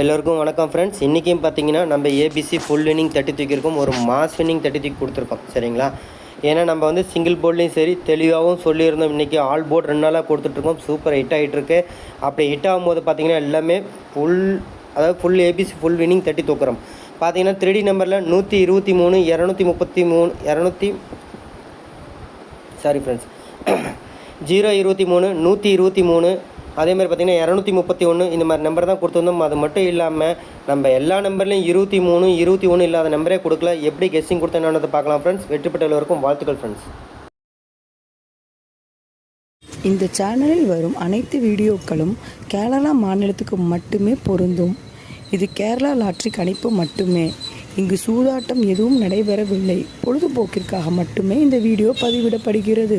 எல்லோருக்கும் வணக்கம் ஃப்ரெண்ட்ஸ் இன்றைக்கும் பார்த்தீங்கன்னா நம்ம ஏபிசி ஃபுல் வினிங் தட்டி தூக்கியிருக்கோம். ஒரு மாஸ் வினிங் தட்டி தூக்கி கொடுத்துருக்கோம். சரிங்களா? ஏன்னா நம்ம வந்து சிங்கிள் போர்ட்லேயும் சரி தெளிவாகவும் சொல்லியிருந்தோம். இன்றைக்கி ஆல் போர்ட் ரெண்டு நாளாக கொடுத்துட்ருக்கோம். சூப்பர் ஹிட் ஆகிட்டுருக்கு அப்படி ஹிட் ஆகும்போது பார்த்தீங்கன்னா எல்லாமே ஃபுல் அதாவது ஃபுல் ஏபிசி ஃபுல் வினிங் தட்டி தூக்குறோம். பார்த்தீங்கன்னா த்ரீ நம்பரில் நூற்றி இருபத்தி மூணு இரநூத்தி முப்பத்தி மூணு இரநூத்தி சாரி ஃப்ரெண்ட்ஸ் ஜீரோ இருபத்தி மூணு நூற்றி இருபத்தி மூணு அதே மாதிரி பார்த்தீங்கன்னா இரநூத்தி முப்பத்தி ஒன்று இந்த மாதிரி நம்பர் தான் கொடுத்துருந்தோம். அது மட்டும் இல்லாமல் நம்ம எல்லா நம்பர்லையும் இருபத்தி மூணு இருபத்தி ஒன்று இல்லாத நம்பரே கொடுக்கல. எப்படி கெஸ்ஸிங் கொடுத்தேன்னு பார்க்கலாம் ஃப்ரெண்ட்ஸ் வெற்றி பெற்ற எல்லோருக்கும் வாழ்த்துக்கள் ஃப்ரெண்ட்ஸ் இந்த சேனலில் வரும் அனைத்து வீடியோக்களும் கேரளா மாநிலத்துக்கு மட்டுமே பொருந்தும். இது கேரளா லாட்ரி கணிப்பு மட்டுமே. இங்கு சூதாட்டம் எதுவும் நடைபெறவில்லை. பொழுதுபோக்கிற்காக மட்டுமே இந்த வீடியோ பதிவிடப்படுகிறது.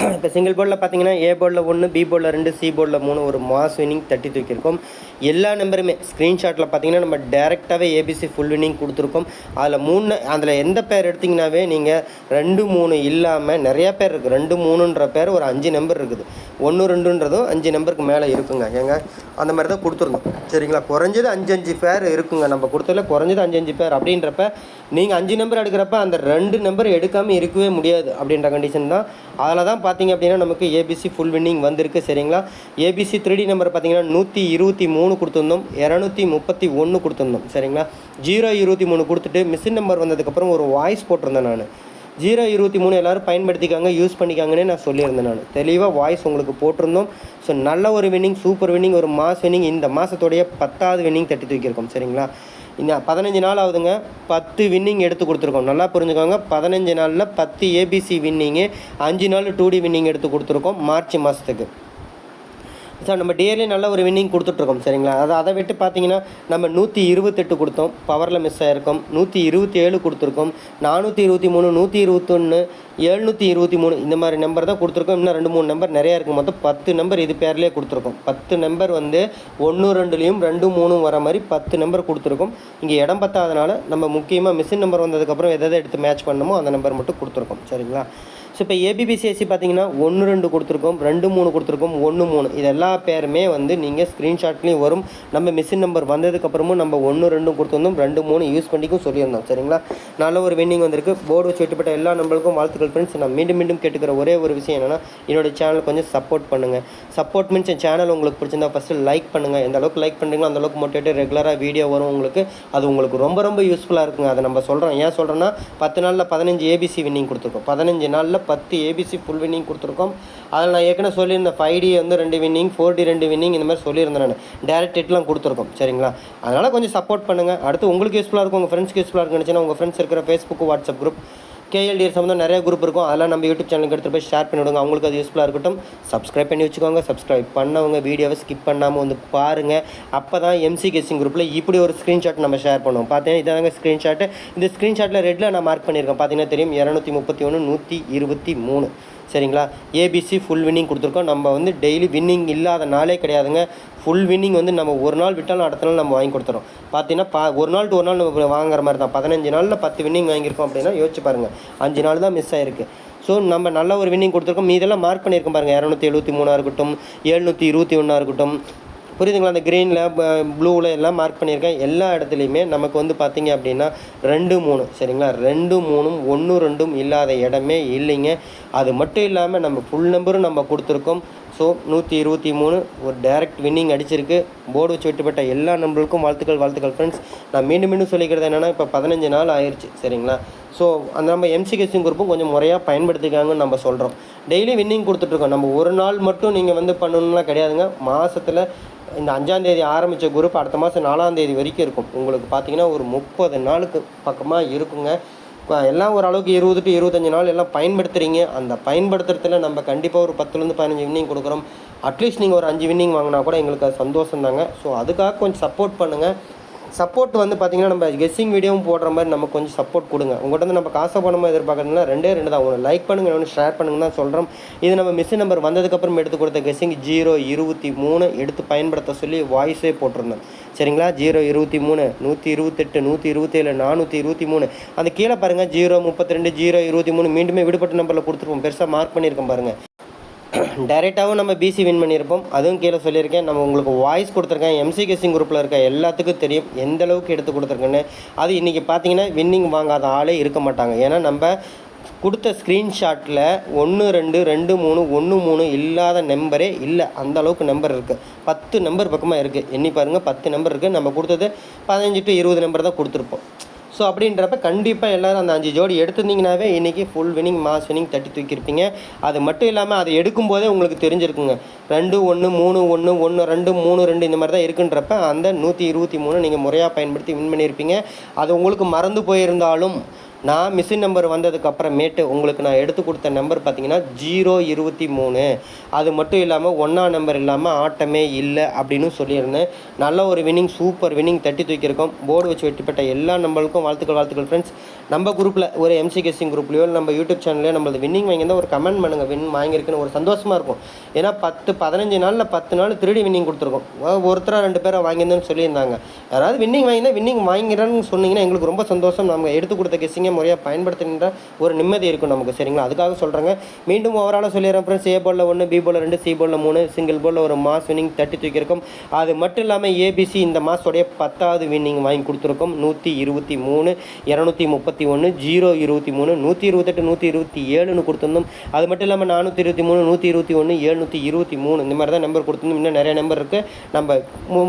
இப்போ சிங்கிள் போர்டில் பார்த்தீங்கன்னா ஏ போர்டில் ஒன்று பி போர்டில் ரெண்டு சி போர்டில் மூணு ஒரு மாஸ் வினிங் தட்டி தூக்கியிருக்கோம். எல்லா நம்பருமே ஸ்க்ரீன்ஷாட்டில் பார்த்தீங்கன்னா நம்ம டேரெக்டாகவே ஏபிசி ஃபுல் வினிங் கொடுத்துருக்கோம். அதில் மூணு அதில் எந்த பேர் எடுத்திங்கனாவே நீங்கள் ரெண்டு மூணு இல்லாமல் நிறையா பேர் இருக்குது ரெண்டு மூணுன்ற பேர் ஒரு அஞ்சு நம்பர் இருக்குது. ஒன்று ரெண்டுன்றதும் அஞ்சு நம்பருக்கு மேலே இருக்குங்க. ஏங்க அந்த மாதிரி தான் கொடுத்துருந்தோம். சரிங்களா? குறைஞ்சது அஞ்சு அஞ்சு பேர் இருக்குங்க. நம்ம கொடுத்ததில் குறைஞ்சது அஞ்சு அஞ்சு பேர் அப்படின்றப்ப நீங்கள் அஞ்சு நம்பர் எடுக்கிறப்ப அந்த ரெண்டு நம்பர் எடுக்காமல் இருக்கவே முடியாது அப்படின்ற கண்டிஷன் தான். அதில் தான் பார்த்தீங்க அப்படின்னா நமக்கு ஏபிசி ஃபுல் வின்னிங் வந்திருக்கு சரிங்களா? ஏபிசி த்ரீ நம்பர் பார்த்தீங்கன்னா நூற்றி இருபத்தி மூணு கொடுத்துருந்தோம் இரநூத்தி முப்பத்தி ஒன்று கொடுத்துருந்தோம் சரிங்களா? ஜீரோ இருபத்தி மூணு கொடுத்துட்டு மிஷின் நம்பர் வந்ததுக்கப்புறம் ஒரு வாய்ஸ் போட்டிருந்தேன் நான். ஜீரோ இருபத்தி மூணு எல்லோரும் பயன்படுத்திக்காங்க யூஸ் பண்ணிக்காங்கன்னே நான் சொல்லியிருந்தேன் நான். தெளிவாக வாய்ஸ் உங்களுக்கு போட்டிருந்தோம். ஸோ நல்ல ஒரு வின்னிங் சூப்பர் வின்னிங் ஒரு மாஸ் வின்னிங் இந்த மாதத்தோடைய பத்தாவது வின்னிங் தட்டி தூக்கியிருக்கோம் சரிங்களா? இந்த பதினஞ்சு நாள் ஆகுதுங்க. பத்து வின்னிங் எடுத்து கொடுத்துருக்கோம். நல்லா புரிஞ்சுக்கோங்க. பதினஞ்சு நாளில் பத்து ஏபிசி வின்னிங்கு அஞ்சு நாள் டூ டி வின்னிங் எடுத்து கொடுத்துருக்கோம். மார்ச் மாதத்துக்கு சார் நம்ம டேலி நல்ல ஒரு வின்னிங் கொடுத்துட்ருக்கோம் சரிங்களா? அதை அதை விட்டு பார்த்தீங்கன்னா நம்ம நூற்றி இருபத்தெட்டு கொடுத்தோம். பவரில் மிஸ் ஆகிருக்கோம் நூற்றி இருபத்தி ஏழு கொடுத்துருக்கோம். நானூற்றி இருபத்தி மூணு நூற்றி இருபத்தொன்று எழுநூற்றி இருபத்தி மூணு இந்த மாதிரி நம்பர் தான் கொடுத்துருக்கோம். இன்னும் ரெண்டு மூணு நம்பர் நிறையா இருக்குது மொத்தம் பத்து நம்பர் இது பேர்லேயே கொடுத்துருக்கோம். பத்து நம்பர் வந்து ஒன்று ரெண்டுலேயும் ரெண்டு மூணும் வர மாதிரி பத்து நம்பர் கொடுத்துருக்கோம். இங்கே இடம் பத்தாதனால நம்ம முக்கியமாக மிஷின் நம்பர் வந்ததுக்கப்புறம் எதை எதை எடுத்து மேட்ச் பண்ணணுமோ அந்த நம்பர் மட்டும் கொடுத்துருக்கோம். சரிங்களா? ஸோ இப்போ ஏபிபிசிஎஸ்சி பார்த்தீங்கன்னா ஒன்று ரெண்டு கொடுத்துருக்கோம் ரெண்டு மூணு கொடுத்துருக்கோம் ஒன்று மூணு. இது எல்லா பேருமே வந்து நீங்கள் ஸ்க்ரீன்ஷாட்லேயும் வரும். நம்ம மிஷின் நம்பர் வந்ததுக்கப்புறமும் நம்ம ஒன்று ரெண்டும் கொடுத்துருந்தோம் ரெண்டு மூணு யூஸ் பண்ணிக்கும் சொல்லியிருந்தோம். சரிங்களா? நல்ல ஒரு வின்னிங் வந்திருக்கு. போர்டு வச்சு வெட்டுப்பட்ட எல்லா நம்மளுக்கும் வாழ்த்துக்கள் ஃப்ரெண்ட்ஸ் நான் மீண்டும் மீண்டும் கேட்டுக்கிற ஒரே ஒரு விஷயம் என்னென்னா என்னோட சேனல் கொஞ்சம் சப்போர்ட் பண்ணுங்கள் சப்போர்ட் மீன்ஸ் என் சேனல் உங்களுக்கு பிடிச்சிருந்தா ஃபஸ்ட்டு லைக் பண்ணுங்கள் எந்த அளவுக்கு லைக் பண்ணுறீங்களோ அந்த அளவுக்கு மோட்டிவேட் ரெகுலராக வீடியோ வரும் உங்களுக்கு. அது உங்களுக்கு ரொம்ப ரொம்ப யூஸ்ஃபுல்லாக இருக்குங்க. அதை நம்ம சொல்கிறோம் ஏன் சொல்கிறேன்னா பத்து நாளில் பதினஞ்சு ஏபிசி வின்னிங் கொடுத்துருக்கோம். பதினஞ்சு நாளில் பத்து ஏபிசி ஃபுல் வின்னிங் கொடுத்துருக்கோம். அதில் நான் ஏற்கனவே சொல்லியிருந்தேன் ஃபைவ் டி வந்து ரெண்டு வின்னிங் ஃபோர் டி ரெண்டு வின்னிங் இந்த மாதிரி சொல்லியிருந்தேன் நான். டேரக்ட் ஹிட்லாம் கொடுத்துருக்கோம் சரிங்களா? அதனால் கொஞ்சம் சப்போர்ட் பண்ணுங்கள் அடுத்து உங்களுக்கு யூஸ்ஃபுல்லாக இருக்கும் உங்கள் ஃப்ரெண்ட்ஸ்க்கு யூஸ்ஃபுல்லாக இருக்குன்னு நினச்சினா உங்கள் ஃப்ரெண்ட்ஸ் இருக்கிற ஃபேஸ்புக் வாட்ஸ்அப் குரூப் கேஎல்டிஆர் சம்மந்தம் நிறைய குரூப் இருக்கும். அதெல்லாம் நம்ம யூடியூப் சேனலுக்கு எடுத்துகிட்டு போய் ஷேர் பண்ணிவிடுங்க. அவங்களுக்கு அது யூஸ்ஃபுல்லாக இருக்கட்டும். சப்ஸ்கிரைப் பண்ணி வச்சுக்கோங்க. சப்ஸ்கிரைப் பண்ணவங்க வீடியோவை ஸ்கிப் பண்ணாமல் வந்து பாருங்கள் அப்போ தான் எம்சி கெஸ்டிங் குரூப்பில் இப்படி ஒரு ஸ்க்ரீன்ஷாட் நம்ம ஷேர் பண்ணுவோம். பார்த்தீங்கன்னா இதாங்க ஸ்க்ரீன்ஷாட்டு இந்த ஸ்க்ரீன்ஷாட்டில் ரெட்டில் நான் மார்க் பண்ணியிருக்கேன். பார்த்தீங்கன்னா தெரியும்? இரநூத்தி முப்பத்தி ஒன்று நூற்றி இருபத்தி மூணு. சரிங்களா? ஏபிசி ஃபுல் வின்னிங் கொடுத்துருக்கோம். நம்ம வந்து டெய்லி வின்னிங் இல்லாத நாளே கிடையாதுங்க. ஃபுல் வின்னிங் வந்து நம்ம ஒரு நாள் விட்டாலும் அடுத்த நாள் நம்ம வாங்கி கொடுத்துறோம். பார்த்தீங்கன்னா பா ஒரு நாள் டு ஒரு நாள் நம்ம வாங்குற மாதிரி தான். பதினஞ்சு நாளில் பத்து வின்னிங் வாங்கியிருக்கோம் அப்படின்னா யோசிச்சு பாருங்கள் அஞ்சு நாள் தான் மிஸ் ஆயிருக்கு. ஸோ நம்ம நல்ல ஒரு வின்னிங் கொடுத்துருக்கோம். மீதெல்லாம் மார்க் பண்ணியிருக்கோம் பாருங்கள் இரநூத்தி எழுபத்தி மூணாக இருக்கட்டும் எழுநூற்றி இருபத்தி ஒன்றா இருக்கட்டும் புரியுதுங்களா? அந்த க்ரீனில் ப்ளூவில் எல்லாம் மார்க் பண்ணியிருக்கேன். எல்லா இடத்துலையுமே நமக்கு வந்து பார்த்திங்க அப்படின்னா ரெண்டு மூணு சரிங்களா? ரெண்டு மூணும் ஒன்று ரெண்டும் இல்லாத இடமே இல்லைங்க. அது மட்டும் இல்லாமல் நம்ம ஃபுல் நம்பரும் நம்ம கொடுத்துருக்கோம். ஸோ நூற்றி இருபத்தி மூணு. ஒரு டைரக்ட் வின்னிங் அடிச்சிருக்கு. போர்டு வச்சு வெட்டுப்பட்ட எல்லா நம்மளுக்கும் வாழ்த்துக்கள் வாழ்த்துக்கள் ஃப்ரெண்ட்ஸ் நான் மீண்டும் மீண்டும் சொல்லிக்கிறது என்னென்னா இப்போ பதினஞ்சு நாள் ஆயிடுச்சு சரிங்களா? ஸோ அந்த நம்ம எம்சி கெஸ்டிங் குரூப்பும் கொஞ்சம் முறையாக பயன்படுத்திக்காங்கன்னு நம்ம சொல்கிறோம் டெய்லி வின்னிங் கொடுத்துட்ருக்கோம். நம்ம ஒரு நாள் மட்டும் நீங்கள் வந்து பண்ணணும்லாம் கிடையாதுங்க. மாதத்தில் இந்த அஞ்சாந்தேதி ஆரம்பித்த குரூப் அடுத்த மாதம் நாலாந்தேதி வரைக்கும் இருக்கும். உங்களுக்கு பார்த்திங்கன்னா ஒரு முப்பது நாளுக்கு பக்கமாக இருக்குங்க. எல்லாம் ஓரளவுக்கு இருபது டு இருபத்தஞ்சி நாள் எல்லாம் பயன்படுத்துகிறீங்க அந்த பயன்படுத்துறதுல நம்ம கண்டிப்பாக ஒரு பத்துலேருந்து பதினஞ்சு வின்னிங் கொடுக்குறோம். அட்லீஸ்ட் நீங்கள் ஒரு அஞ்சு வின்னிங் வாங்கினா கூட எங்களுக்கு அது சந்தோஷம் தாங்க ஸோ அதுக்காக கொஞ்சம் சப்போர்ட் பண்ணுங்கள் சப்போர்ட் வந்து பார்த்தீங்கன்னா நம்ம கெஸ்ஸிங் வீடியோவும் போடுற மாதிரி நமக்கு கொஞ்சம் சப்போர்ட் கொடுங்க. உங்கள்கிட்ட வந்து நம்ம காசை பணமாக எதிர்பார்க்கறதுனா ரெண்டே ரெண்டு தான். ஒன்று லைக் பண்ணுங்க ஒன்று ஷேர் பண்ணுங்க தான் சொல்கிறோம் இது நம்ம மிஸ் நம்பர் வந்ததுக்கப்புறம் எடுத்து கொடுத்த கெஸ்ஸிங் ஜீரோ இருபத்தி மூணு எடுத்து பயன்படுத்த சொல்லி வாய்ஸே போட்டிருந்தேன். சரிங்களா? ஜீரோ இருபத்தி மூணு நூற்றி இருபத்தெட்டு நூற்றி இருபத்தேழு நானூற்றி இருபத்தி மூணு. அந்த கீழே பாருங்கள் ஜீரோ முப்பத்தி ரெண்டு ஜீரோ இருபத்தி மூணு. மீண்டுமே விடுபட்ட நம்பரில் கொடுத்துருப்போம். பெருசாக மார்க் பண்ணியிருக்கோம் பாருங்கள் டைரெக்டாகவும் நம்ம பிசி வின் பண்ணியிருப்போம். அதுவும் கீழே சொல்லியிருக்கேன். நம்ம உங்களுக்கு வாய்ஸ் கொடுத்துருக்கேன். எம்சி கெஸ்ஸிங் குரூப்பில் இருக்க எல்லாத்துக்கும் தெரியும். எந்த அளவுக்கு எடுத்து கொடுத்துருக்குன்னு. அது இன்றைக்கி பார்த்தீங்கன்னா வின்னிங் வாங்காத ஆளே இருக்க மாட்டாங்க. ஏன்னா நம்ம கொடுத்த ஸ்க்ரீன்ஷாட்டில் ஒன்று ரெண்டு ரெண்டு மூணு ஒன்று மூணு இல்லாத நம்பரே இல்லை. அந்த அளவுக்கு நம்பர் இருக்குது பத்து நம்பர் பக்கமாக இருக்குது எண்ணி பாருங்கள் பத்து நம்பர் இருக்குது நம்ம கொடுத்தது பதினஞ்சு டு இருபது நம்பர் தான் கொடுத்துருப்போம். ஸோ அப்படின்றப்ப கண்டிப்பாக எல்லோரும் அந்த அஞ்சு ஜோடி எடுத்திருந்தீங்கனாவே இன்றைக்கி ஃபுல் வினிங் மாஸ் வினிங் தட்டி தூக்கியிருப்பீங்க. அது மட்டும் இல்லாமல் அதை எடுக்கும்போதே உங்களுக்கு தெரிஞ்சிருக்குங்க. ரெண்டு ஒன்று மூணு ஒன்று ஒன்று ரெண்டு மூணு ரெண்டு இந்த மாதிரி தான் இருக்குன்றப்ப அந்த நூற்றி இருபத்தி மூணு நீங்கள் முறையாக பயன்படுத்தி வின் பண்ணியிருப்பீங்க. அது உங்களுக்கு மறந்து போயிருந்தாலும் நான் மிஷின் நம்பர் வந்ததுக்கு அப்புறமேட்டு உங்களுக்கு நான் எடுத்து கொடுத்த நம்பர் பார்த்தீங்கன்னா ஜீரோ இருபத்தி மூணு. அது மட்டும் இல்லாமல் ஒன்றா நம்பர் இல்லாமல் ஆட்டமே இல்லை அப்படின்னு சொல்லியிருந்தேன். நல்ல ஒரு வின்னிங் சூப்பர் வின்னிங் தட்டி தூக்கியிருக்கோம். போர்டு வச்சு வெட்டிப்பட்ட எல்லா நம்பருக்கும் வாழ்த்துக்கள் வாழ்த்துக்கள் ஃப்ரெண்ட்ஸ் நம்ம குரூப்பில் ஒரு எம்சி கெஸ்டிங் குரூப்லையோ இல்லை நம்ம யூடியூப் சேனல்லையோ நம்மளது வின்னிங் வாங்கியிருந்தா ஒரு கமெண்ட் பண்ணுங்கள் வின் வாங்கியிருக்குன்னு ஒரு சந்தோஷமாக இருக்கும். ஏன்னா பத்து பதினஞ்சு நாளில் பத்து நாள் திருடி வின்னிங் கொடுத்துருக்கோம். ஒருத்தராக ரெண்டு பேரை வாங்கியிருந்தேன்னு சொல்லியிருந்தாங்க. யாராவது வின்னிங் வாங்கினா வின்னிங் வாங்கிறேன்னு சொன்னீங்கன்னா எங்களுக்கு ரொம்ப சந்தோஷம். நம்ம எடுத்து கொடுத்த கெஸ்ஸிங்கை முறையாக பயன்படுத்துகின்ற ஒரு நிம்மதி இருக்கும் நமக்கு சரிங்களா? அதுக்காக சொல்கிறேங்க மீண்டும் ஓவராலாக சொல்லிடுறேன் ஃப்ரெண்ட்ஸ் ஏ போலில் ஒன்று பி போலில் ரெண்டு சி போலில் மூணு சிங்கிள் போலில் ஒரு மாஸ் வின்னிங் தட்டி தூக்கியிருக்கோம். அது மட்டும் இல்லாமல் ஏபிசி இந்த மாதத்துடைய பத்தாவது வின்னிங் வாங்கி கொடுத்துருக்கோம். நூற்றி இருபத்தி மூணு இரநூத்தி முப்பத்தி ஒன்று ஜீரோ இருபத்தி மூணு நூற்றி இருபத்தெட்டு நூற்றி இருபத்தி ஏழுன்னு கொடுத்துருந்தோம். அது மட்டும் இல்லாமல் நானூற்றி இருபத்தி மூணு நூற்றி இருபத்தி ஒன்று ஏழ்நூற்றி இருபத்தி மூணு இந்த மாதிரி தான் நம்பர் கொடுத்துருந்தோம். இன்னும் நிறைய நம்பர் இருக்குது நம்ம மூ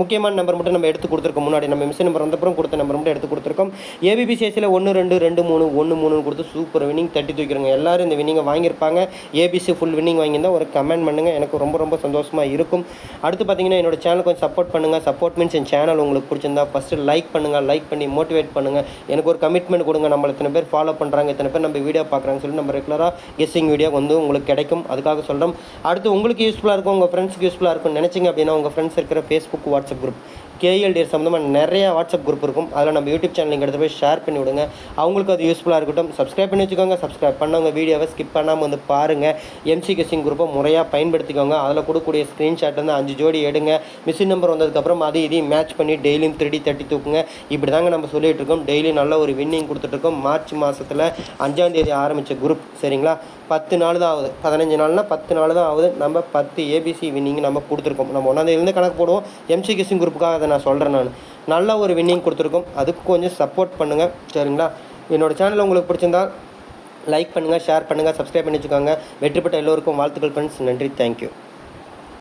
முக்கியமான நம்பர் மட்டும் நம்ம எடுத்து கொடுத்துருக்கோம். முன்னாடி நம்ம மிஷின் நம்பர் வந்தப்புறம் கொடுத்த நம்பர் மட்டும் எடுத்து கொடுத்துருக்கோம். ஏபிபி சேஸில் ஒன்று ரெண்டு ரெண்டு மூணு ஒன்று மூணுன்னு கொடுத்து சூப்பர் வின்னிங் தட்டி தூக்கிறோங்க எல்லாரும் இந்த வின்னிங்கை வாங்கியிருப்பாங்க. ஏபிசி ஃபுல் வின்னிங் வாங்கியிருந்தா ஒரு கமெண்ட் பண்ணுங்கள் எனக்கு ரொம்ப ரொம்ப சந்தோஷமாக இருக்கும். அடுத்து பார்த்தீங்கன்னா என்னோட சேனல் கொஞ்சம் சப்போர்ட் பண்ணுங்கள் சப்போர்ட் மீன்ஸ் என் சேனல் உங்களுக்கு பிடிச்சிருந்தா ஃபஸ்ட்டு லைக் பண்ணுங்கள் லைக் பண்ணி மோட்டிவேட் பண்ணுங்கள் எனக்கு ஒரு கமிட்மெண்ட் கொடுங்க. நம்மளை இத்தனை பேர் ஃபாலோ பண்ணுறாங்க இத்தனை பேர் நம்ம வீடியோ பார்க்குறாங்கன்னு சொல்லி நம்ம ரெகுலராக கெஸ்ஸிங் வீடியோ வந்து உங்களுக்கு கிடைக்கும். அதுக்காக சொல்கிறோம் அடுத்து உங்களுக்கு யூஸ்ஃபுல்லாக இருக்கும். உங்கள் ஃப்ரெண்ட்ஸுக்கு யூஸ்ஃபுல்லாக இருக்கும் நினச்சிங்க அப்படின்னா உங்கள் ஃப்ரெண்ட்ஸ் இருக்கிற ஃபேஸ்புக் வாட்ஸ்அப் குரூப் கேஎல்டி சம்மந்தமாக நிறைய வாட்ஸ்அப் குரூப் இருக்கும். அதில் நம்ம யூடியூப் சேனல் எடுத்து போய் ஷேர் பண்ணி விடுங்க. அவங்களுக்கு அது யூஸ்ஃபுல்லாக இருக்கட்டும். சப்ஸ்கிரைப் பண்ணி வச்சுக்கோங்க. சப்ஸ்கிரைப் பண்ணவங்க வீடியோவை ஸ்கிப் பண்ணாமல் வந்து பாருங்கள் எம்சி கெஸ்ஸிங் குரூப்பை முறையாக பயன்படுத்திக்கோங்க. அதில் கொடுக்கக்கூடிய ஸ்க்ரீன்ஷாட் வந்து அஞ்சு ஜோடி எடுங்க. மிஷின் நம்பர் வந்ததுக்கப்புறம் அது இதையும் மேட்ச் பண்ணி டெய்லியும் த்ரீ தட்டி தூக்குங்க. இப்படி தாங்க நம்ம சொல்லிகிட்டு இருக்கோம். டெய்லி நல்ல ஒரு வின்னிங் கொடுத்துட்ருக்கோம் மார்ச் மாதத்தில் அஞ்சாம் தேதி ஆரம்பித்த குரூப் சரிங்களா? பத்து நாள் தான் ஆகுது. பதினஞ்சு நாள்னா பத்து நாள் தான் ஆகுது. நம்ம பத்து ஏபிசி வின்னிங் நம்ம கொடுத்துருக்கோம். நம்ம ஒன்றாந்தேதியிலேருந்து கணக்கு போடுவோம். எம்சி கெஸ்ஸிங் குரூப்புக்காக அதை நான் சொல்கிறேன் நான். நல்ல ஒரு வின்னிங் கொடுத்துருக்கோம். அதுக்கு கொஞ்சம் சப்போர்ட் பண்ணுங்கள் சரிங்களா? என்னோட சேனல் உங்களுக்கு பிடிச்சிருந்தா லைக் பண்ணுங்கள் ஷேர் பண்ணுங்கள் சப்ஸ்கிரைப் பண்ணி வச்சுக்கோங்க. வெற்றி பெற்ற எல்லோருக்கும் வாழ்த்துக்கள் ஃப்ரெண்ட்ஸ் நன்றி. தேங்க்யூ